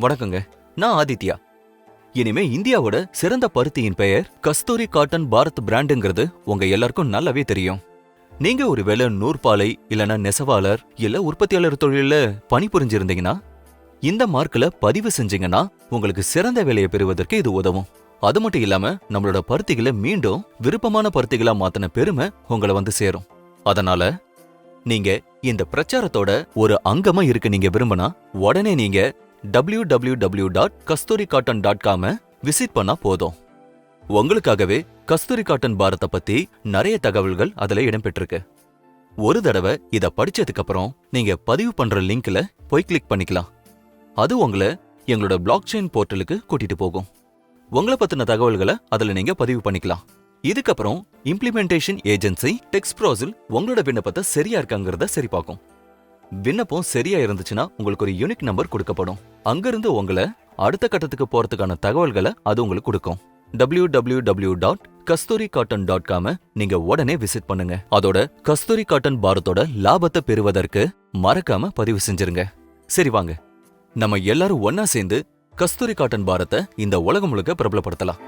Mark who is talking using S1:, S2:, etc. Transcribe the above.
S1: வணக்கங்க நான் ஆதித்யா. இனிமே இந்தியாவோட சிறந்த பருத்தியின் பெயர் கஸ்தூரி காட்டன் பாரத் பிராண்டுங்கிறது உங்க எல்லாருக்கும் நல்லாவே தெரியும். நீங்க ஒருவேளை நூற்பாலை இல்லனா நெசவாளர் இல்ல உற்பத்தியாளர் தொழில பணிபுரிஞ்சிருந்தீங்கன்னா இந்த மார்க்ல பதிவு செஞ்சீங்கன்னா உங்களுக்கு சிறந்த வேலையை பெறுவதற்கு இது உதவும். அது மட்டும் இல்லாம நம்மளோட பருத்திகளை மீண்டும் விருப்பமான பருத்திகளா மாத்தின பெருமை உங்களை வந்து சேரும். அதனால நீங்க இந்த பிரச்சாரத்தோட ஒரு அங்கமா இருக்க நீங்க விரும்பினா உடனே நீங்க W W W dot Kasturi cotton dot com visit பண்ணா போதும். உங்களுக்காகவே கஸ்தூரி காட்டன் பாரத்தை பத்தி நிறைய தகவல்கள் அதுல இடம்பெற்றிருக்கு. ஒரு தடவை இத படிச்சதுக்கு அப்புறம் நீங்க பதிவு பண்ற லிங்க்ல போய் கிளிக் பண்ணிக்கலாம். அது உங்களை எங்களோட பிளாக் செயின் போர்ட்டலுக்கு கூட்டிட்டு போகும். உங்களை பத்தின தகவல்களை அதுல நீங்க பதிவு பண்ணிக்கலாம். இதுக்கப்புறம் இம்ப்ளிமெண்டேஷன் ஏஜென்சி டெக்ஸ்ட் ப்ரோஸில் உங்களோட விண்ணப்பத்தை சரியா இருக்காங்கிறத சரி பார்க்கும் விண்ணப்பம் சரியா இருந்துச்சுன்னா உங்களுக்கு ஒரு யூனிக் நம்பர் கொடுக்கப்படும். அங்கிருந்து உங்களை அடுத்த கட்டத்துக்கு போறதுக்கான தகவல்களை அது உங்களுக்கு கொடுக்கும். W W W dot Kasturi cotton dot com நீங்க உடனே விசிட் பண்ணுங்க. அதோட கஸ்தூரி காட்டன் பாரத்தோட லாபத்தை பெறுவதற்கு மறக்காம பதிவு செஞ்சிருங்க. சரி வாங்க. நம்ம எல்லாரும் ஒன்னா சேர்ந்து கஸ்தூரி காட்டன் பாரத்தை இந்த உலகம் முழுக்க பிரபலப்படுத்தலாம்.